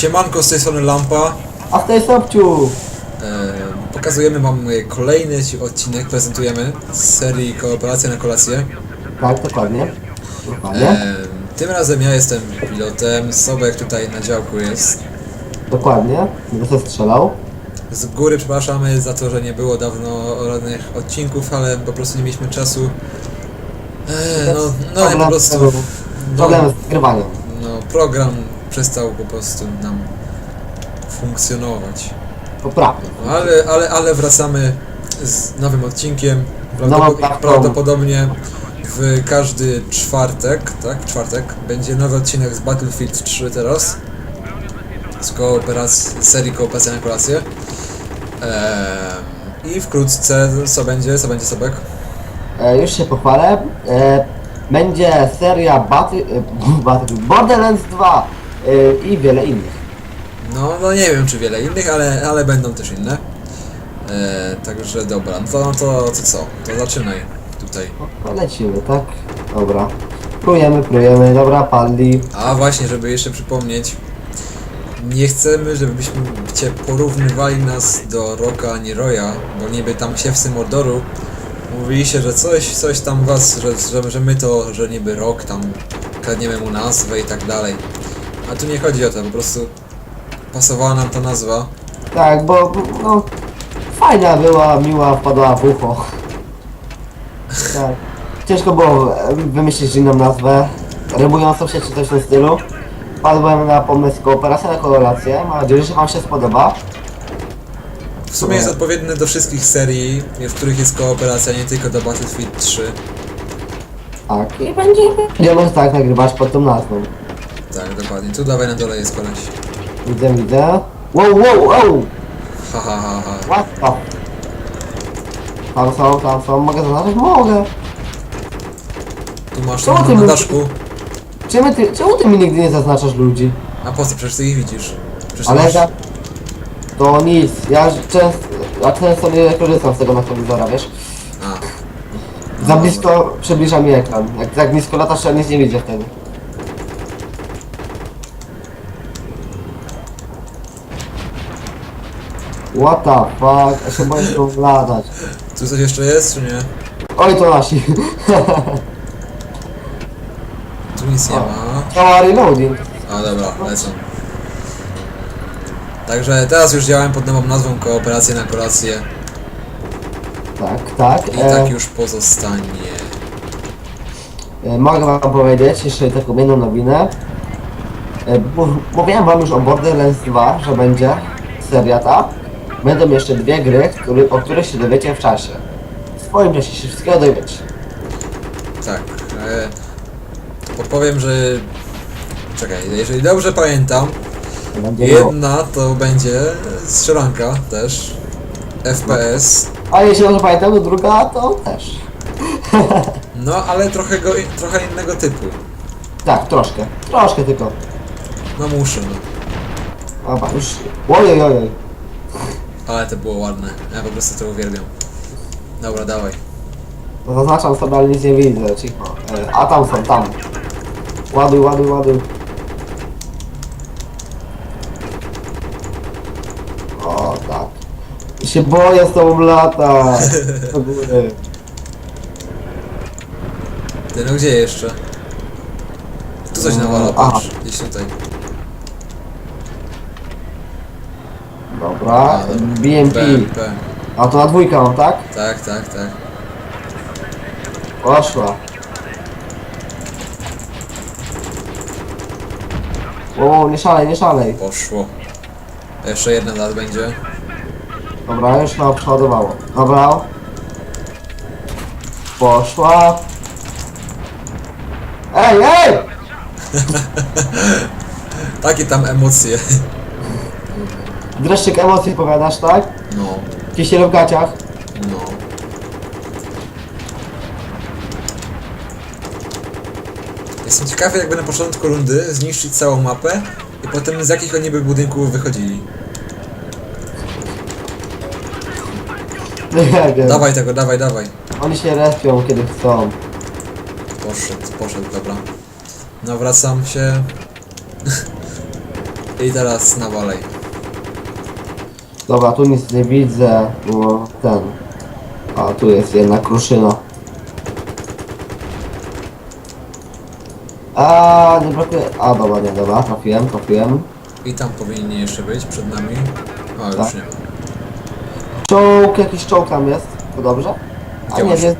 Siemanko, z tej strony Lampa. A w tej sobciu! E, pokazujemy wam kolejny ci odcinek, prezentujemy z serii Kooperacja na kolację. Tak, dokładnie. Dokładnie. E, tym razem ja jestem pilotem, Sobek tutaj na działku jest. Dokładnie. Będę sobie strzelał. Z góry przepraszamy za to, że nie było dawno żadnych odcinków, ale po prostu nie mieliśmy czasu. E, no, no po prostu. No, Problem z nagrywaniem. no, program przestał po prostu nam funkcjonować. Poprawnie. Ale, ale, ale wracamy z nowym odcinkiem. Prawdopodobnie w każdy czwartek, tak? Czwartek będzie nowy odcinek z Battlefield 3 teraz. Z kooperacji, serii Kooperacja na kolację. I wkrótce co będzie? Co będzie Sobek? E, już się pochwalę. E, będzie seria Battle, e, Battle, Borderlands 2 e, i wiele innych. No, no nie wiem czy wiele innych, ale, ale będą też inne. Eee, także dobra, no to, no to, to co? To zaczynaj tutaj. No, lecimy, tak? Dobra. Prujemy, prujemy. Dobra, padli. A właśnie, żeby jeszcze przypomnieć, nie chcemy, żebyśmy cię porównywali nas do Roka, a nie Roya, bo niby tam siewcy Mordoru mówiliście, że coś, coś tam was, że, że, że my to, że niby Rok tam kradniemy mu nazwę i tak dalej. A tu nie chodzi o to, po prostu pasowała nam ta nazwa. Tak, bo no, fajna była, miła, wpadła w ucho. Tak. Ciężko było e, wymyślić inną nazwę, rymującą się czy coś w tym stylu. Padłem na pomysł kooperacja na kolorację. Mam nadzieję, że Wam się spodoba. W sumie jest odpowiedni do wszystkich serii, w których jest kooperacja, nie tylko do Battlefield 3. Tak, i będzie, będziemy tak nagrywać pod tą nazwą. Tak, dokładnie. Tu dawaj na dole jest koleś. Widzę, widzę. Wow, wow, wow! Ha, ha, ha, ha. The? Tam są, tam są. Mogę zaznaczyć? Mogę. Tu masz Co na, ty na mówisz? daszku. Czemu ty, czemu ty mi nigdy nie zaznaczasz ludzi? A po co? Przecież ty ich widzisz. Przecież Ale masz... ja... To nic, ja często, ja często nie korzystam z tego noktowizora, wiesz? A. Za blisko przybliża mi ekran. Jak tak blisko latasz, to ja nic nie widzę wtedy. What the fuck? Ja się boję tu latać. Tu coś jeszcze jest, czy nie? Oj, to nasi. Tu nic nie ma. Działa reloading. A dobra, lecą. Także teraz już działałem pod nową nazwą Kooperacja na kolację. Tak, tak. I E, tak już pozostanie. e, mogę wam powiedzieć jeszcze taką jedną nowinę. E, mów- mówiłem wam już o Borderlands 2, że będzie seria ta. Będą jeszcze dwie gry, który, o których się dowiecie w czasie. W swoim czasie się wszystkiego dowiecie. Tak. E, podpowiem, że... Czekaj, jeżeli dobrze pamiętam, Będzie miło. jedna to będzie strzelanka też. FPS. A jeśli dobrze pamiętam, to druga to też. No, ale trochę, go, trochę innego typu. Tak, troszkę. Troszkę tylko. No muszę, no. Dobra, już. Ojej, ojej. Ale to było ładne. Ja po prostu to uwielbiam. Dobra, dawaj. No zaznaczam sobie, ale nic nie widzę, cicho. E, a tam są, tam. Ładuj, ładuj, ładuj. O, tak. I się boję z tobą lata. Do góry. Ty, no gdzie jeszcze? Tu coś No, nawala, aha. patrz. Gdzieś tutaj. Dobra. BMP. BMP. A to na dwójkę mam, tak? Tak, tak, tak. Poszła. O, nie szalej, nie szalej. Poszło. Jeszcze jedna lat będzie. Dobra, już chyba przeładowało. Dobra. Poszła. Ej, ej! Takie tam emocje. Dreszczyk emocji powiadasz, tak? No, Kisiel w gaciach. no. Jestem ciekawy jakby na początku rundy zniszczyć całą mapę i potem z jakich oni by budynków wychodzili. Nie wiem. Dawaj tego, dawaj, dawaj. Oni się respią kiedy chcą. Poszedł, poszedł, dobra. Nawracam się. I teraz nawalej. Dobra, tu nic nie widzę, bo ten... A, tu jest jedna kruszyna. A, nie brakuje... A, dobra, nie, dobra, trafiłem, trafiłem. I tam powinni jeszcze być przed nami. O, już Tak. nie. Czołg, jakiś czołg tam jest, to dobrze? A Gdzie nie, masz? jest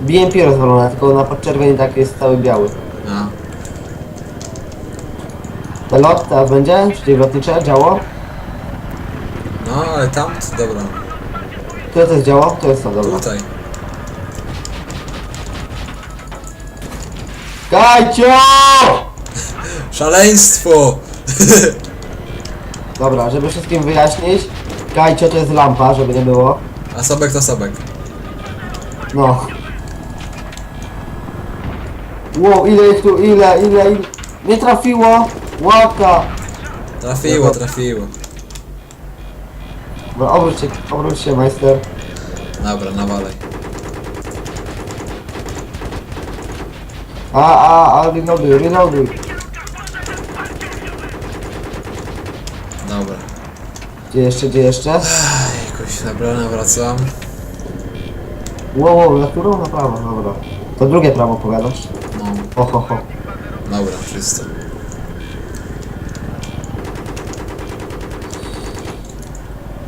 BMP rozwalone, tylko na podczerwieni tak jest cały biały. A, Pelot teraz będzie, przeciwlotnicze, działo. No ale tam, dobra. To jest działo, to jest to, dobra. Tutaj. Gajcio! Szaleństwo! Dobra, żeby wszystkim wyjaśnić, Gajcio to jest lampa, żeby nie było. A sobek to sobek. No. Wow, ile ich tu, ile, ile, ile. Nie trafiło! Łaka! Trafiło, trafiło. Dobra, obróć się, obróć się, majster. Dobra, nawalej. A, a, a, reloaduj, reloaduj. Dobra. Gdzie jeszcze, gdzie jeszcze? Jakoś dobra, nawracam. Wow, wow, na którą? Na prawo, dobra. To drugie prawo powiadasz? No, Ho, ho, ho. dobra, czysto.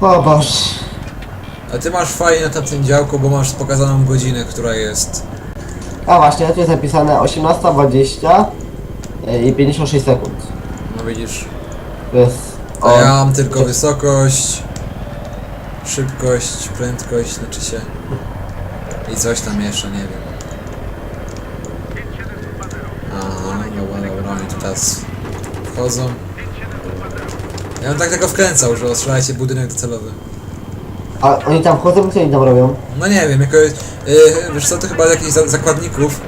O Boż. A ty masz fajnie na tamtym działku, bo masz pokazaną godzinę, która jest. A właśnie, tu jest napisane 18.20 e, i 56 sekund. No widzisz. To jest... A ja mam tylko wysokość, szybkość, prędkość, znaczy się. I coś tam jeszcze, nie wiem. Aha, dobra, dobra, oni tu teraz wchodzą. Ja bym tak tego wkręcał, że ostrzelajcie budynek docelowy. A oni tam wchodzą, co oni tam robią? No nie wiem, jako, yy, wiesz co, to chyba jakichś za zakładników.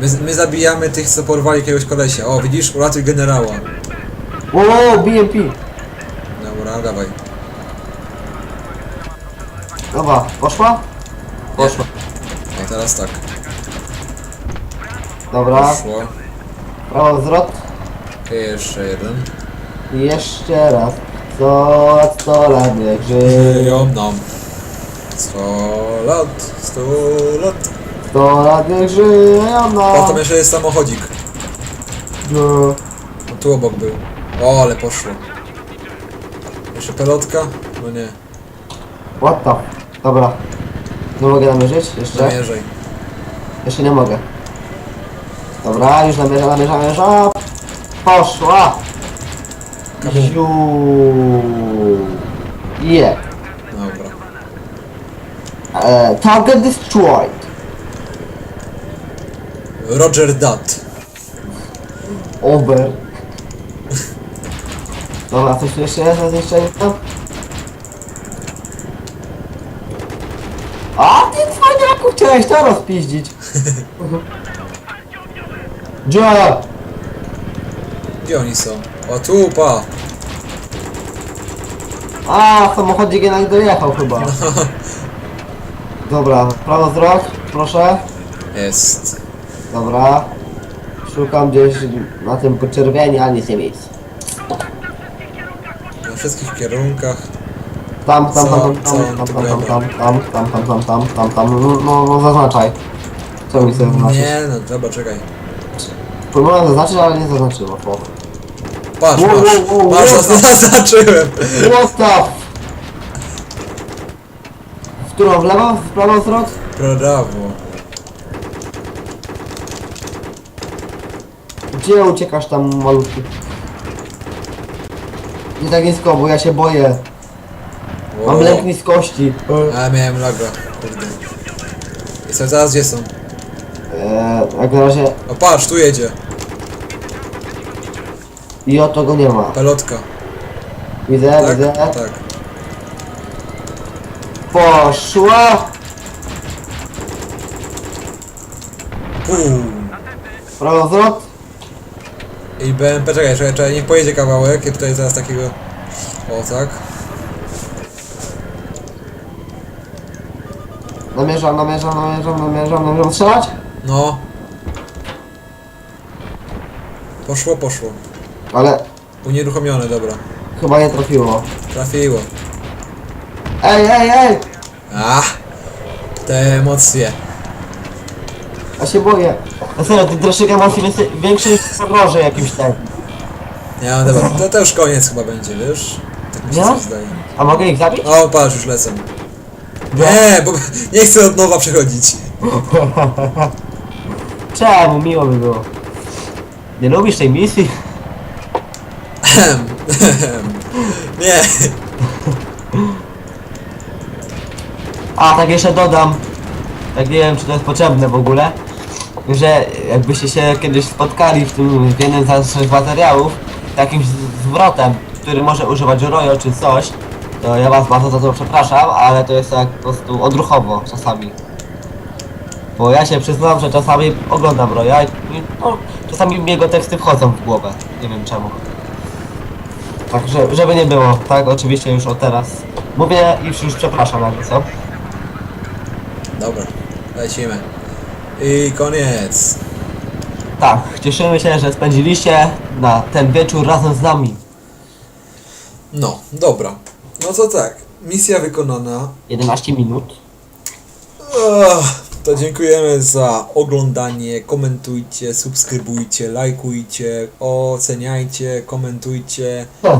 My, my zabijamy tych, co porwali jakiegoś kolesia. O, widzisz, uratuj generała. Wow, BMP. Dobra, dawaj. Dobra, poszła? Poszła. A teraz tak. Dobra, Poszło. prawo zwrot. Jeszcze jeden. I jeszcze raz. Co lat, sto lat niech żyje. Żyją nam. 100 lat, 100 lat. Sto lat niech żyje O, nam. tam jeszcze jest samochodzik. No. O, tu obok był. O, ale poszło. Jeszcze pelotka? No nie, What the? Dobra. Nie mogę namierzyć? Jeszcze? zamierzaj. Jeszcze nie mogę. Dobra, już namierzam, namierzam, namierzam. Poszła! Kabum. Ziu. Je. Dobra. E, target destroyed. Roger Dat. Over. Dobra, coś jeszcze jest? Coś jeszcze jest? A ty cwaniaku chciałeś to rozpiździć. Gdzie? Gdzie oni są? O, tu, pa. A, samochodzik jednak dojechał chyba. Dobra, prawo wzrok, proszę. Jest. Dobra. Szukam gdzieś na tym poczerwieni, ale nic nie widzę. Na wszystkich kierunkach. Tam, tam, tam, tam, tam, tam, tam, gada? tam, tam, tam, tam, tam, tam, tam, no, no, no zaznaczaj. Co mi chcesz zaznaczyć? Nie, no dobra, czekaj. Próbowałem zaznaczyć, ale nie zaznaczyło. Patrz, Wow, masz. wow, wow, Masz, wow. zaznaczyłem. The? W którą? W lewo? W prawo zwrot? Brawo. Gdzie uciekasz tam malutki? Nie tak nisko, bo ja się boję. Mam lęk niskości. A ja miałem laga, kurde. Co teraz gdzie są? Eee, jak na razie O patrz, tu jedzie. I o to go nie ma. Pelotka. Widzę, Tak? widzę. Tak. Poszła! Pum. Prawo zwrot. I BMP, czekaj, czekaj, czekaj, niech pojedzie kawałek. Ja tutaj zaraz takiego... O tak. Namierzam, namierzam, namierzam, namierzam, namierzam. Strzelać? No. Poszło, poszło. Ale Unieruchomione, dobra. Chyba nie trafiło. Trafiło. Ej, ej, ej! A, te emocje. Ja się boję. Na serio, ten dreszczyk ma więcej- większy niż serwerze jakimś ten. Nie, no dobra, to, to już koniec chyba będzie, wiesz? Tak mi się Nie? coś zdaje. A mogę ich zabić? O, patrz, już lecę. Nie, bo nie chcę od nowa przechodzić. Czemu? Miło by było. Nie lubisz tej misji? Nie. A, tak jeszcze dodam. Tak nie wiem, czy to jest potrzebne w ogóle. Że jakbyście się kiedyś spotkali w tym w jednym z naszych materiałów takim zwrotem, który może używać Royo czy coś, to ja was bardzo za to przepraszam, ale to jest tak po prostu odruchowo czasami. Bo ja się przyznam, że czasami oglądam Roya i i, no, czasami mi jego teksty wchodzą w głowę. Nie wiem czemu. Także, żeby nie było, tak? Oczywiście już od teraz. Mówię i już, już przepraszam jakby co. Dobra, lecimy. I koniec. Tak, cieszymy się, że spędziliście na ten wieczór razem z nami. No, dobra. No to tak, misja wykonana. 11 minut. Ach, to dziękujemy za oglądanie. Komentujcie, subskrybujcie, lajkujcie, oceniajcie, komentujcie.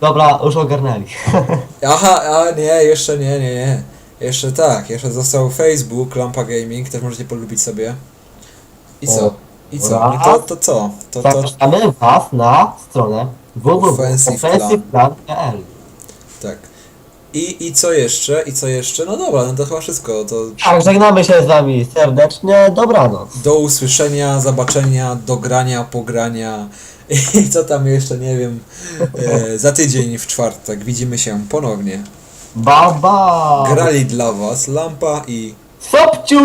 Dobra, już ogarnęli. Aha, a nie, jeszcze nie, nie, nie. Jeszcze tak, jeszcze został Facebook, Lampa Gaming, też możecie polubić sobie. I co? I co? I to, to co? To, to, Zapraszamy was na stronę www.offensiveplan.pl tak. I, I co jeszcze? I co jeszcze? No dobra, no to chyba wszystko. To Tak, żegnamy się z wami serdecznie. Dobranoc. do usłyszenia, zobaczenia, dogrania, pogrania i co tam jeszcze, nie wiem, e, za tydzień w czwartek widzimy się ponownie. Bye. Grali dla was Lampa i Sobciu!